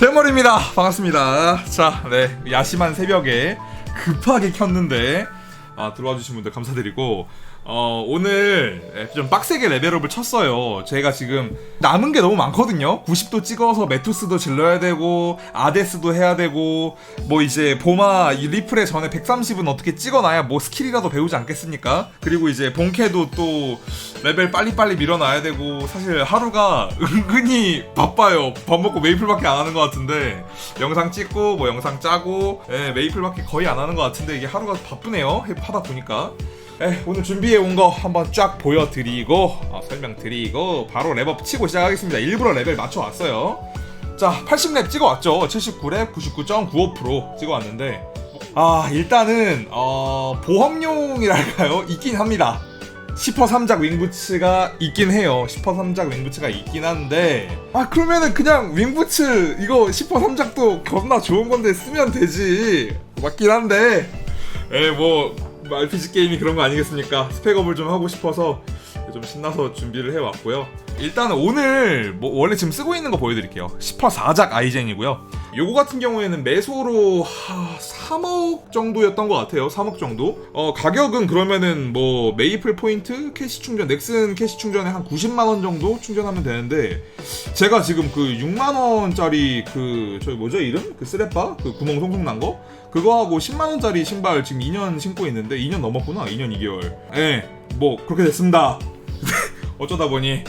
대머리입니다. 반갑습니다. 자, 네. 야심한 새벽에 급하게 켰는데, 아, 들어와 주신 분들 감사드리고, 어, 오늘 예, 좀 빡세게 레벨업을 쳤어요. 제가 지금 남은 게 너무 많거든요. 90도 찍어서 메투스도 질러야 되고, 아데스도 해야 되고, 뭐 이제 보마 이 리플에 전에 130은 어떻게 찍어놔야 뭐 스킬이라도 배우지 않겠습니까? 그리고 이제 본캐도 또 레벨 빨리빨리 밀어놔야 되고, 사실 하루가 은근히 바빠요. 밥 먹고 메이플밖에 안 하는 것 같은데, 영상 찍고, 뭐 영상 짜고, 예, 메이플밖에 거의 안 하는 것 같은데, 이게 하루가 바쁘네요. 하다 보니까. 에, 오늘 준비해 온 거 한번 쫙 보여드리고 어, 설명드리고 바로 랩업 치고 시작하겠습니다. 일부러 레벨 맞춰 왔어요. 자, 80랩 찍어왔죠. 79랩 99.95% 찍어왔는데 아 일단은 어, 보험용이랄까요? 있긴 합니다. 10퍼 3작 윙부츠가 있긴 해요. 10퍼 3작 윙부츠가 있긴 한데 아 그러면은 그냥 윙부츠 이거 10퍼 3작도 겁나 좋은 건데 쓰면 되지 맞긴 한데 에뭐 RPG 게임이 그런 거 아니겠습니까? 스펙업을 좀 하고 싶어서 좀 신나서 준비를 해왔고요. 일단 오늘 뭐 원래 지금 쓰고 있는 거 보여드릴게요. 10퍼 4작 아이젠이고요. 요거 같은 경우에는 매소로 하, 3억 정도였던 것 같아요. 3억 정도. 어 가격은 그러면은 뭐 메이플 포인트 캐시 충전, 넥슨 캐시 충전에 한 90만 원 정도 충전하면 되는데 제가 지금 그 6만 원짜리 그 저기 뭐죠 이름? 그 스레빠 그 구멍 송송 난 거? 그거 하고 10만 원짜리 신발 지금 2년 신고 있는데 2년 넘었구나. 2년 2개월. 예. 뭐 그렇게 됐습니다. 어쩌다 보니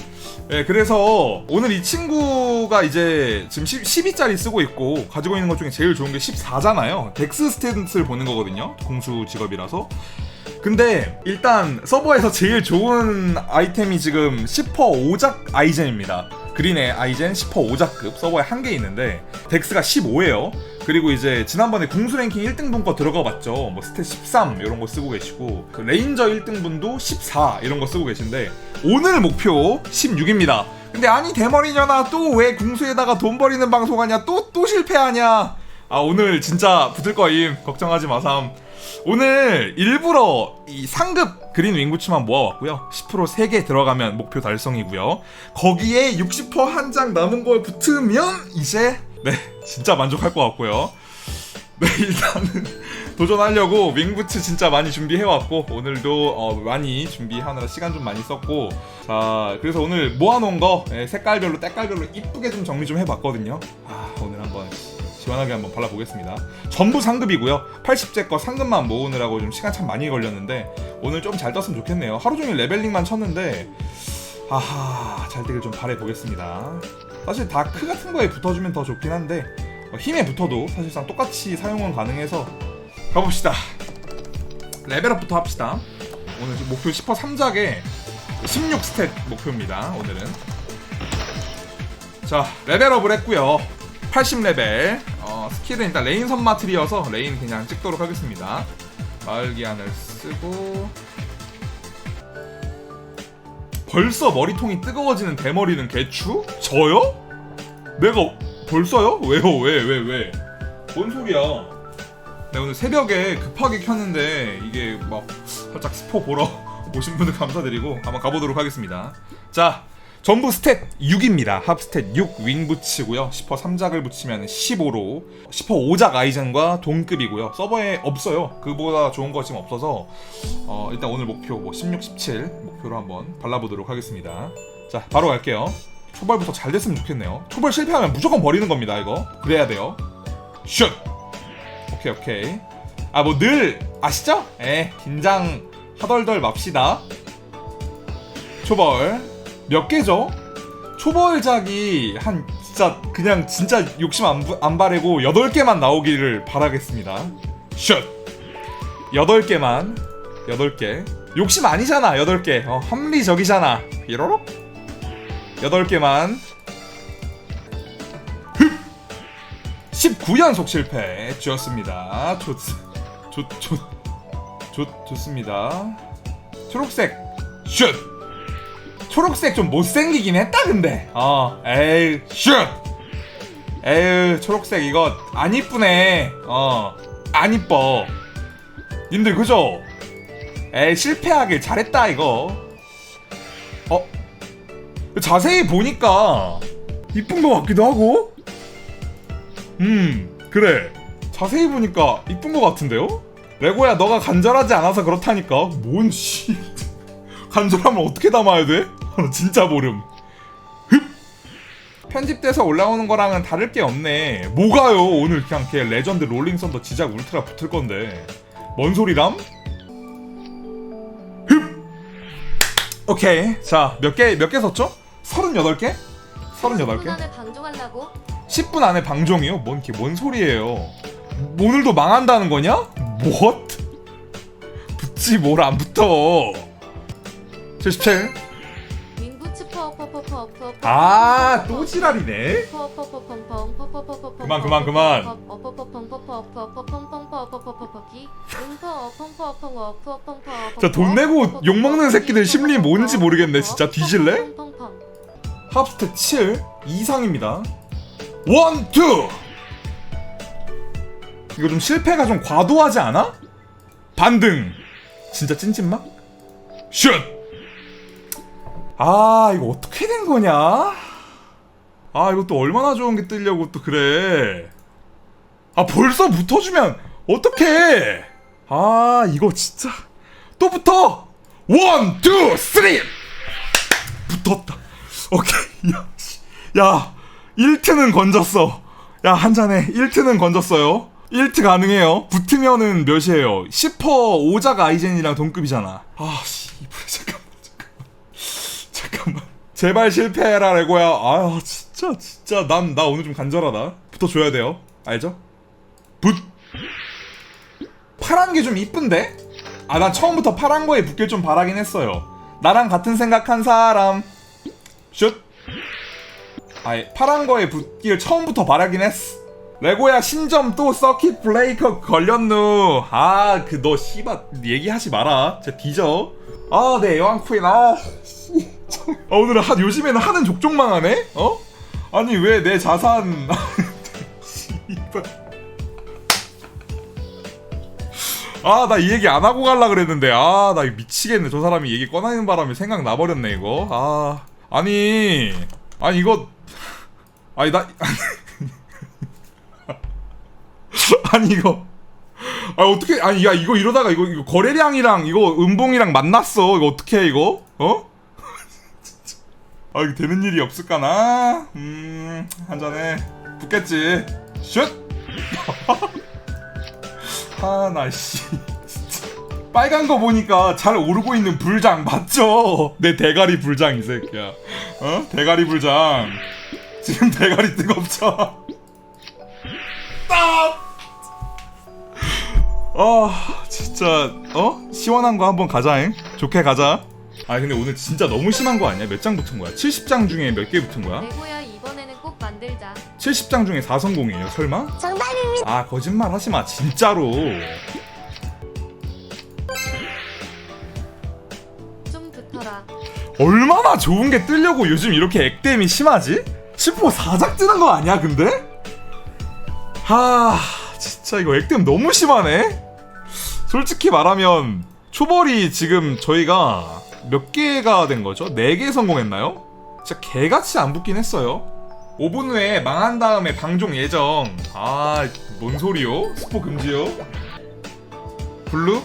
예, 그래서 오늘 이 친구가 이제 지금 10, 12짜리 쓰고 있고 가지고 있는 것 중에 제일 좋은 게 14잖아요. 덱스 스탯을 보는 거거든요. 공수 직업이라서. 근데 일단 서버에서 제일 좋은 아이템이 지금 10퍼 5작 아이젠입니다. 그린의 아이젠 10퍼 5작급 서버에 한 개 있는데 덱스가 15예요. 그리고 이제 지난번에 궁수 랭킹 1등분 거 들어가 봤죠. 뭐 스탯 13 이런 거 쓰고 계시고 그 레인저 1등분도 14 이런 거 쓰고 계신데 오늘 목표 16입니다. 근데 아니 대머리냐나 또 왜 궁수에다가 돈 버리는 방송하냐 또또 실패하냐. 아 오늘 진짜 붙을 거임 걱정하지 마삼. 오늘 일부러 이 상급 그린 윙부츠만 모아왔고요. 10% 3개 들어가면 목표 달성이고요. 거기에 60%한 장 남은 걸 붙으면 이제 네 진짜 만족할 것 같고요. 네 일단은 도전하려고 윙부츠 진짜 많이 준비해왔고 오늘도 어, 많이 준비하느라 시간 좀 많이 썼고 자 그래서 오늘 모아놓은 거 예, 색깔별로 때깔별로 이쁘게 좀 정리 좀 해봤거든요. 아 오늘 한번 시원하게 한번 발라보겠습니다. 전부 상급이고요. 80제 거 상급만 모으느라고 좀 시간 참 많이 걸렸는데 오늘 좀 잘 떴으면 좋겠네요. 하루 종일 레벨링만 쳤는데 아하 잘 되길 좀 바래 보겠습니다. 사실 다크 같은 거에 붙어주면 더 좋긴 한데 어, 힘에 붙어도 사실상 똑같이 사용은 가능해서 가봅시다. 레벨업부터 합시다. 오늘 목표 10퍼 3작에 16 스탯 목표입니다. 오늘은 자 레벨업을 했고요. 80레벨 어, 스킬은 일단 레인 선마트리여서 레인 그냥 찍도록 하겠습니다 마을 기한을 쓰고 벌써 머리통이 뜨거워지는 대머리는 개추? 저요? 내가 벌써요? 왜요? 왜? 왜? 왜? 뭔 소리야 네 오늘 새벽에 급하게 켰는데 이게 막 살짝 스포 보러 오신 분들 감사드리고 한번 가보도록 하겠습니다 자 전부 스탯 6입니다. 합 스탯 6 윙부츠고요. 10퍼 3작을 붙이면 15로 10퍼 5작 아이젠과 동급이고요. 서버에 없어요. 그보다 좋은 거 지금 없어서 어, 일단 오늘 목표 뭐 16, 17 목표로 한번 발라보도록 하겠습니다. 자 바로 갈게요. 초벌부터 잘 됐으면 좋겠네요. 초벌 실패하면 무조건 버리는 겁니다. 이거 그래야 돼요. 슛. 오케이 오케이. 아 뭐 늘 아시죠? 에 긴장 하덜덜 맙시다. 초벌 몇 개죠? 초벌작이 한 진짜 그냥 진짜 욕심 안, 부- 안 바래고 8개만 나오기를 바라겠습니다. 슛! 8개만. 8개. 욕심 아니잖아, 8개. 어, 합리적이잖아. 삐로록? 8개만. 흡! 19연속 실패. 주었습니다. 좋, 좋, 좋, 좋, 좋습니다. 초록색. 슛! 초록색 좀 못생기긴 했다 근데. 어. 에이 슛! 에휴 초록색 이거 안 이쁘네. 어 안 이뻐. 님들 그죠? 에이 실패하길 잘했다 이거. 어? 자세히 보니까 이쁜 것 같기도 하고. 음 그래. 자세히 보니까 이쁜 것 같은데요? 레고야 너가 간절하지 않아서 그렇다니까. 뭔 씨. 간절함을 어떻게 담아야 돼? 진짜 모름 흡! 편집돼서 올라오는 거랑은 다를 게 없네 뭐가요 오늘 그냥 걔 레전드 롤링 썬더 지작 울트라 붙을 건데 뭔 소리람? 흡! 오케이 자 몇 개 몇 개 썼죠? 38개? 38개? 안에 방종하려고 10분 안에 방종이요? 뭔, 게, 뭔 소리예요? 오늘도 망한다는 거냐? 뭐? 붙지 뭘 안 붙어 77 윙부 츠퍼 퍼퍼퍼 퍼 아, 또 지랄이네 그만, 그만, 그만. 자, 돈 내고 욕 먹는 새끼들 심리 뭔지 모르겠네, 진짜. 뒤질래? 합스텝 7 이상입니다. 원, 투! 이거 좀 실패가 좀 과도하지 않아? 반등. 진짜 찐찐막? 슛! 아, 이거 어떻게 된 거냐? 아, 또 얼마나 좋은 게 뜨려고 또 그래. 아, 벌써 붙어주면 어떡해! 아, 이거 진짜. 또 붙어! 원, 투, 쓰리! 붙었다. 오케이. 야, 씨. 야 1트는 건졌어. 야, 한 잔에 1트는 건졌어요. 1트 가능해요. 붙으면은 몇이에요? 10퍼 오작 아이젠이랑 동급이잖아. 아, 씨. 이불에. 잠깐만. 제발 실패해라, 레고야. 아, 진짜, 진짜. 난, 나 오늘 좀 간절하다. 붙어줘야 돼요. 알죠? 붙! 파란 게 좀 이쁜데? 아, 난 처음부터 파란 거에 붙길 좀 바라긴 했어요. 나랑 같은 생각한 사람. 슛! 아예 파란 거에 붙길 처음부터 바라긴 했어. 레고야 신점 또 서킷 브레이커 걸렸누. 아 그 너 씨발 얘기하지 마라. 진짜 뒤져. 아네 여왕 쿠인 아. 씨, 참. 아 오늘 한 요즘에는 하는 족족만 하네. 어? 아니 왜 내 자산. 아 나 이 얘기 안 하고 갈라 그랬는데 아 나 미치겠네 저 사람이 얘기 꺼내는 바람에 생각 나버렸네 이거 아 아니 아니 이거 아니 나 아니 이거 아 어떻게 아니 야 이거 이러다가 이거 이거 거래량이랑 이거 음봉이랑 만났어 이거 어떻게 해 이거 어? 아 이거 되는 일이 없을까나 음 한잔해 붙겠지 슛 진짜 빨간 거 보니까 잘 오르고 있는 불장 맞죠? 내 대가리 불장 이 새끼야 어? 대가리 불장 지금 대가리 뜨겁죠? 딱! 아 진짜 어? 시원한 거 한번 가자잉 좋게 가자 아 근데 오늘 진짜 너무 심한 거 아니야? 몇 장 붙은 거야? 70장 중에 몇 개 붙은 거야? 레고야 이번에는 꼭 만들자 70장 중에 4성공이에요 설마? 정답입니다 아 거짓말 하지 마 진짜로 좀 붙어라 얼마나 좋은 게 뜨려고 요즘 이렇게 액땜이 심하지? 10호 4작 뜨는 거 아니야 근데? 하 진짜 이거 액땜 너무 심하네 솔직히 말하면 초벌이 지금 저희가 몇 개가 된 거죠? 4개 성공했나요? 진짜 개같이 안 붙긴 했어요 5분 후에 망한 다음에 방종 예정 아 뭔 소리요? 스포 금지요? 블루?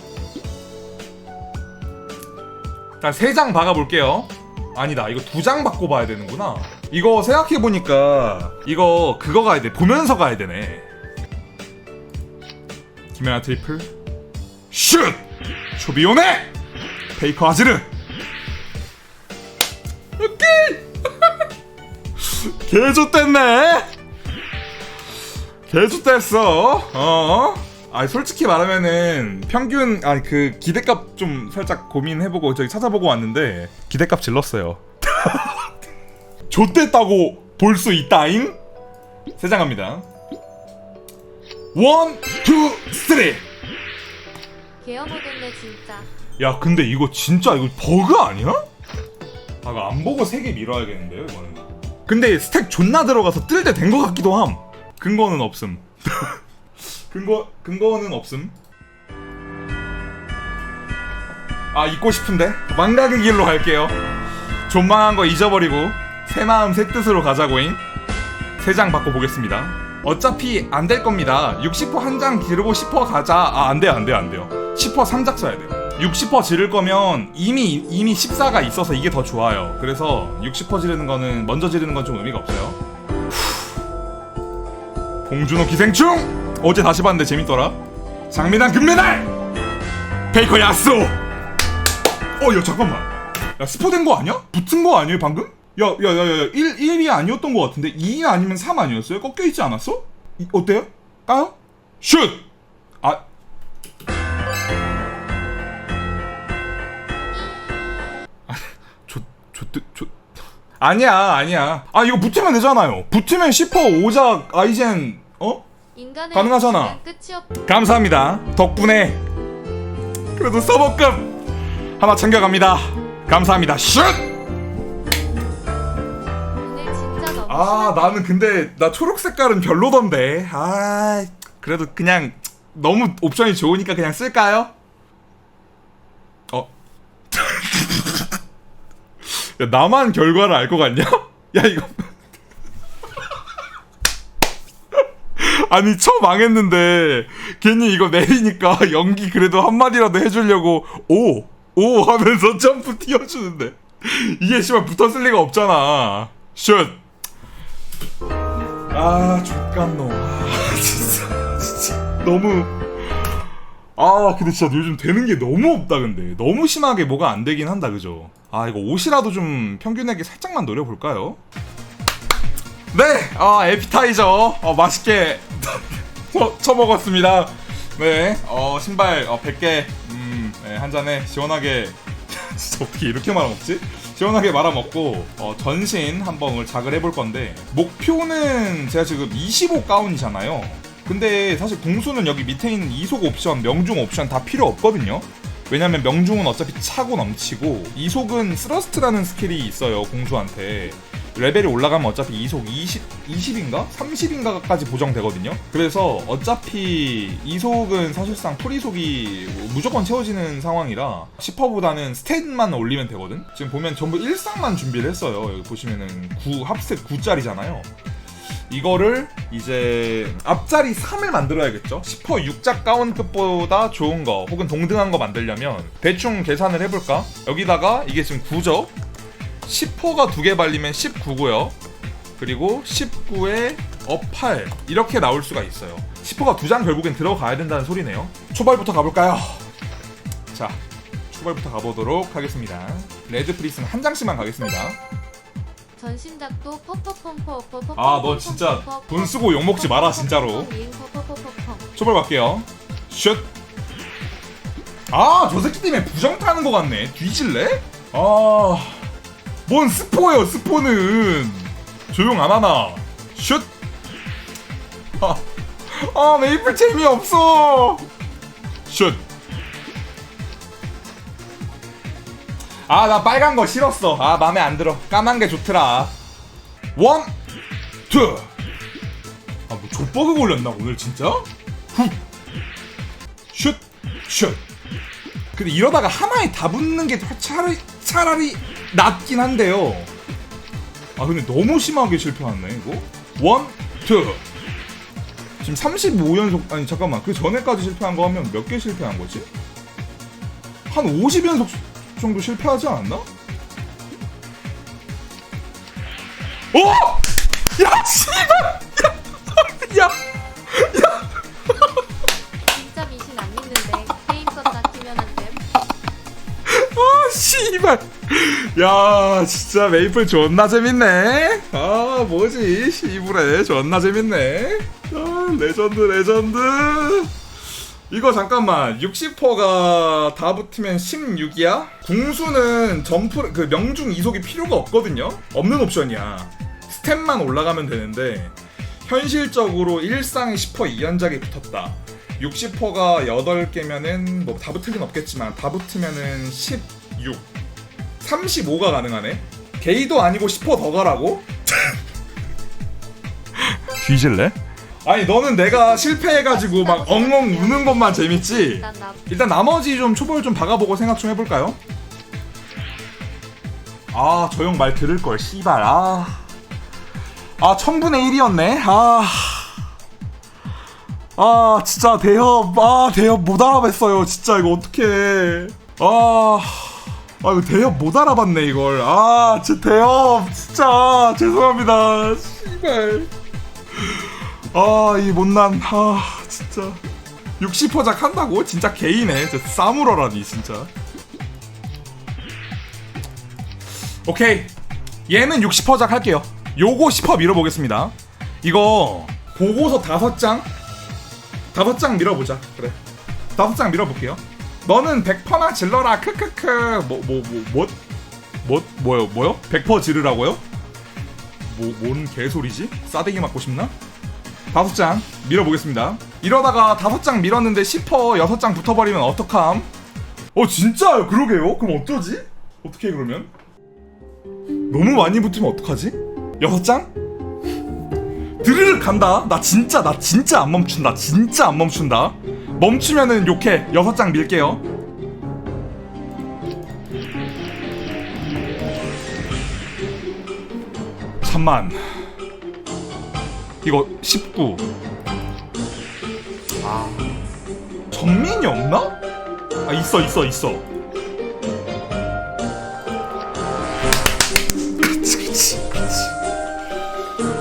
일단 3장 박아볼게요 아니다 이거 두장 받고 봐야 되는구나 이거 생각해보니까 이거 그거 가야 돼 보면서 가야 되네 김연아 트리플 슛! 초비오네! 페이커 아지르 개조됐네. 개조됐어. 어아 솔직히 말하면은 평균 아니 그 기대값 좀 살짝 고민해보고 저기 찾아보고 왔는데 기대값 질렀어요. 좆됐다고 볼 수 있다잉? 세장 갑니다. 원, 투, 쓰리 개어보겠네 진짜. 야 근데 이거 진짜 이거 버그 아니야? 아 이거 안 보고 세 개 밀어야겠는데요 이거는 근데 스택 존나 들어가서 뜰 때 된 것 같기도 함. 근거는 없음. 근거 근거는 없음. 아 잊고 싶은데? 망각의 길로 갈게요. 존망한 거 잊어버리고 새 마음 새 뜻으로 가자고잉. 세장 받고 보겠습니다. 어차피 안 될 겁니다. 60%한 장 기르고 10% 가자. 아 안 돼요 안 돼요 안 돼요. 10% 3작 써야 돼요 60% 지를 거면 이미 이미 14가 있어서 이게 더 좋아요 그래서 60% 지르는 거는 먼저 지르는 건 좀 의미가 없어요 후. 봉준호 기생충 어제 다시 봤는데 재밌더라 장미단 금메달 베이커 야스오 어야 잠깐만 야 스포된 거 아니야? 붙은 거 아니에요 방금? 야야야야 1, 1이 아니었던 거 같은데 2 아니면 3 아니었어요? 꺾여 있지 않았어? 이, 어때요? 까요? 슛! 아 조, 조, 아니야 아니야 아 이거 붙으면 되잖아요 붙으면 10% 오작 아이젠 어? 가능하잖아. 감사합니다. 덕분에 그래도 서버급 하나 챙겨갑니다. 감사합니다. 슛! 아 나는 근데 나 초록 색깔은 별로던데. 아 그래도 그냥 너무 옵션이 좋으니까 그냥 쓸까요? 어? 야 나만 결과를 알 것 같냐? 야 이거 아니 처음 망했는데 괜히 이거 내리니까 연기 그래도 한마디라도 해주려고 오! 오! 하면서 점프 띄워주는데 이게 씨발 붙었을 리가 없잖아 슛! 아 족감노 아 진짜 진짜 너무 아 근데 진짜 요즘 되는 게 너무 없다 근데 너무 심하게 뭐가 안 되긴 한다 그죠 아 이거 옷이라도 좀 평균하게 살짝만 노려볼까요? 네, 아 에피타이저 어, 맛있게 쳐, 쳐먹었습니다. 네, 어 신발 어, 100개 음, 네, 한 잔에 시원하게 어떻게 이렇게 말아먹지? 시원하게 말아먹고 어, 전신 한 번을 작을 해볼 건데 목표는 제가 지금 25 가운이잖아요. 근데 사실 궁수는 여기 밑에 있는 이속 옵션, 명중 옵션 다 필요 없거든요. 왜냐면 명중은 어차피 차고 넘치고 이속은 스러스트라는 스킬이 있어요 공수한테. 레벨이 올라가면 어차피 이속 20, 20인가? 30인가까지 보정되거든요. 그래서 어차피 이속은 사실상 풀이속이 무조건 채워지는 상황이라 10%보다는 스탯만 올리면 되거든? 지금 보면 전부 일상만 준비를 했어요. 여기 보시면은 9 합스탯 9짜리잖아요 이거를 이제 앞자리 3을 만들어야겠죠. 10% 6작 가운급보다 좋은 거 혹은 동등한 거 만들려면 대충 계산을 해볼까? 여기다가 이게 지금 9죠. 10%가 두 개 발리면 19고요. 그리고 19에 업8 이렇게 나올 수가 있어요. 10%가 두 장 결국엔 들어가야 된다는 소리네요. 초발부터 가볼까요? 자, 초발부터 가보도록 하겠습니다. 레드 프리스는 한 장씩만 가겠습니다. 전신작도 퍼퍼펑퍼 퍼퍼. 아, 너 진짜 돈 쓰고 욕 먹지 마라, 진짜로. 초벌 갈게요. 슛. 아, 저 새끼 때문에 부정 타는 것 같네. 뒤질래? 아, 뭔 스포예요, 스포는. 조용 안 하나. 슛. 아, 아 메이플 재미 없어. 슛. 아, 나 빨간 거 싫었어. 아, 맘에 안 들어. 까만 게 좋더라. 원, 투. 아, 뭐 족버그 걸렸나 오늘 진짜? 후. 슛, 슛. 근데 이러다가 하나에 다 붙는 게 차라리 차라리 낫긴 한데요. 아 근데 너무 심하게 실패하네 이거. 원, 투. 지금 35연속 아니 잠깐만 그 전에까지 실패한 거 하면 몇 개 실패한 거지? 한 50연속 정도 실패하지 않았나? 오! 야 씨발! 야! 야! 진짜 미신 안 믿는데 게임 껐다 키면 안 됨. 아 씨발 야 진짜 메이플 존나 재밌네 아 뭐지 씨부레 존나 재밌네 아 레전드 레전드 이거 잠깐만 60%가 다 붙으면 16이야? 궁수는 점프 그 명중 이속이 필요가 없거든요 없는 옵션이야 스탯만 올라가면 되는데 현실적으로 일상에 10% 2연작이 붙었다 60%가 8개면은 뭐 다 붙을 긴 없겠지만 다 붙으면은 16 35가 가능하네 게이도 아니고 10%더 가라고? 뒤질래? 아니 너는 내가 실패해가지고 막 엉엉 우는 것만 재밌지? 일단 나 일단 나머지 좀 초벌 좀 박아보고 생각 좀 해볼까요? 아 저 형 말 들을 걸 씨발. 아... 아 천분의 1이었네. 아... 아 진짜 대협 아 대협 못 알아봤어요. 진짜 이거 어떡해. 아, 아 이거 대협 못 알아봤네 이걸. 아 진짜 대협. 진짜. 죄송합니다. 씨발 아 이 못난 아 진짜. 60호작 한다고? 진짜 개이네. 진짜 싸물어라니 진짜. 오케이. 얘는 60호작 할게요. 요거 10호 밀어보겠습니다. 이거 보고서 다섯 장? 다섯 장 밀어보자. 그래. 다섯 장 밀어볼게요. 너는 100%나 질러라. 크크크. 뭐 뭐 뭐 뭐? 뭐, 뭐요? 뭐요? 100% 지르라고요? 뭐 뭔 개소리지? 싸대기 맞고 싶나? 다섯 장 밀어보겠습니다 이러다가 다섯 장 밀었는데 10% 여섯 장 붙어버리면 어떡함? 어 진짜요 그러게요 그럼 어쩌지? 어떻게 해, 그러면? 너무 많이 붙으면 어떡하지? 여섯 장? 드르륵 간다. 나 진짜 나 진짜 안 멈춘다. 진짜 안 멈춘다. 멈추면은 욕해. 여섯 장 밀게요. 잠만. 이거 19. 아. 전민이 없나? 아 있어 있어 있어. 그렇지 그렇지 그렇지.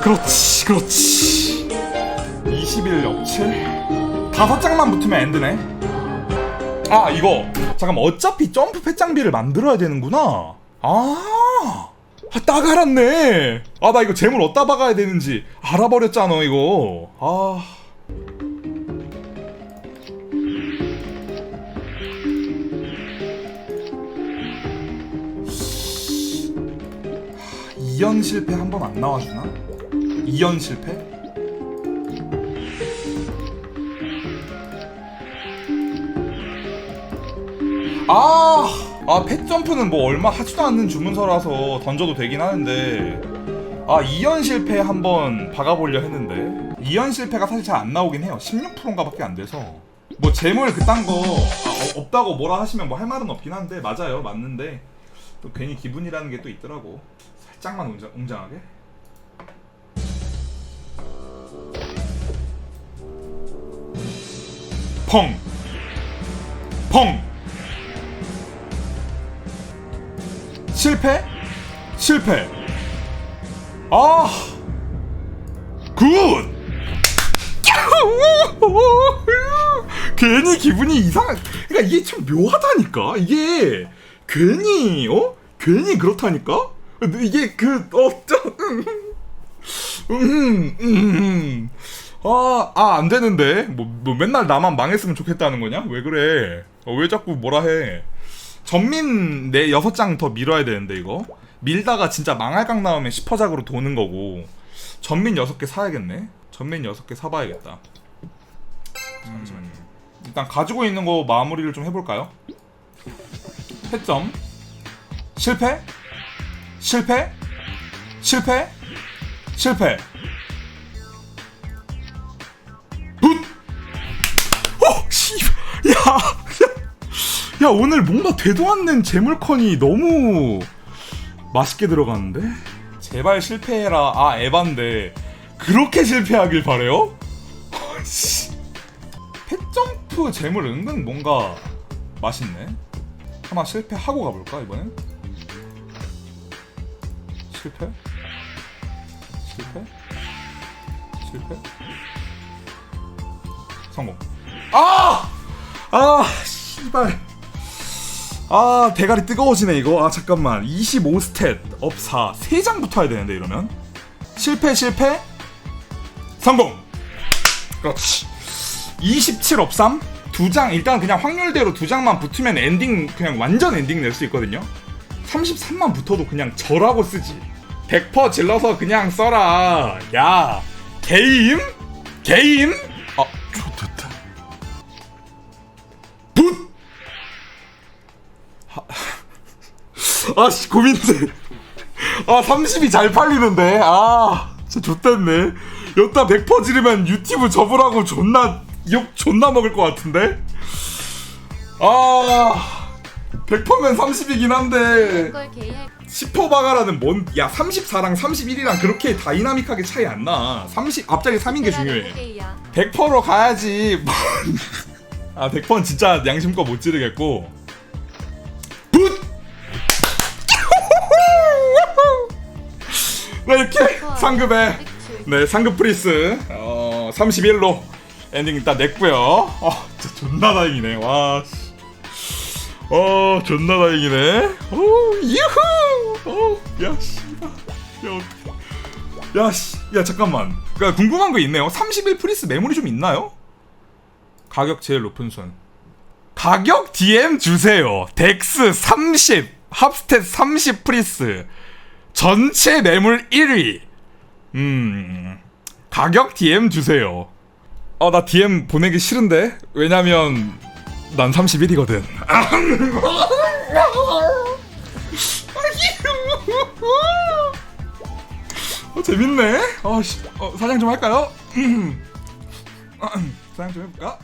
그렇지 그렇지 21 역칠 다섯 장만 붙으면 엔드네 아 이거 잠깐만 어차피 점프 패장비를 만들어야 되는구나 아, 아, 딱 알았네. 아 나 이거 재물 어디다 박아야 되는지 알아버렸잖아 이거. 아. 이연 실패 한 번 안 나와주나? 2연 실패? 아, 아, 펫점프는 뭐 얼마 하지도 않는 주문서라서 던져도 되긴 하는데, 아, 2연 실패 한번 박아보려 했는데, 2연 실패가 사실 잘 안 나오긴 해요. 16%인가 밖에 안 돼서. 뭐, 재물 그딴 거 아, 어- 없다고 뭐라 하시면 뭐 할 말은 없긴 한데, 맞아요. 맞는데, 또 괜히 기분이라는 게 또 있더라고. 살짝만 웅장, 웅장하게. 펑! 펑! 실패? 실패! 아! 굿! 괜히 기분이 이상, 그러니까 이게 참 묘하다니까? 이게, 괜히, 어? 괜히 그렇다니까? 이게 그, 어, 좀, 음, 음, 음. 아, 아, 안 되는데. 뭐, 뭐 맨날 나만 망했으면 좋겠다는 거냐? 왜 그래? 어, 왜 자꾸 뭐라 해? 전민 내 여섯 장 더 밀어야 되는데, 이거. 밀다가 진짜 망할 각 나오면 10퍼작으로 도는 거고. 전민 여섯 개 사야겠네. 전민 여섯 개 사봐야겠다. 잠시만요. 일단 가지고 있는 거 마무리를 좀 해볼까요? 패점. 실패? 실패? 실패? 실패. 굿! 어, 씨, 야, 야, 야, 오늘 뭔가 되도 않는 재물컨이 너무 맛있게 들어갔는데? 제발 실패해라. 아, 에반데. 그렇게 실패하길 바래요? 아, 씨. 펫점프 재물 은근 뭔가 맛있네. 하나 실패하고 가볼까, 이번엔? 실패? 실패? 실패? 성공. 아! 아, 씨발. 아, 대가리 뜨거워지네, 이거. 아, 잠깐만. 25스탯, 업 4. 3장 붙어야 되는데, 이러면. 실패, 실패. 성공! 그렇지. 27업 3. 두 장, 일단 그냥 확률대로 두 장만 붙으면 엔딩, 그냥 완전 엔딩 낼 수 있거든요. 33만 붙어도 그냥 저라고 쓰지. 100% 질러서 그냥 써라. 야, 게임? 게임? 아, 씨, 고민돼. 아, 30이 잘 팔리는데. 아, 진짜 좋댔네. 여기다 100% 지르면 유튜브 접으라고 존나, 욕 존나 먹을 것 같은데? 아, 100%면 30이긴 한데. 걸 계획 10% 바가라는 뭔, 야, 34랑 31이랑 그렇게 다이나믹하게 차이 안 나. 30, 앞자리 3인 게 중요해. 100%로 가야지. 뭔. 아, 100%는 진짜 양심껏 못 지르겠고. 네, 이렇게 상급에 네 상급 프리스 어 31로 엔딩 일단 냈고요. 어 진짜 존나 다행이네. 와. 씨. 어 존나 다행이네. 오 유후. 오야 씨발. 야. 야 씨. 야 잠깐만. 그러니까 궁금한 거 있네요. 31 프리스 메모리 좀 있나요? 가격 제일 높은 순. 가격 DM 주세요. 덱스 30, 합스탯 30 프리스. 전체 매물 1위. 음. 가격 DM 주세요. 어, 나 DM 보내기 싫은데? 왜냐면, 난 31이거든. 어, 재밌네? 어, 씨, 어, 사냥 좀 할까요? 사냥 좀 해볼까?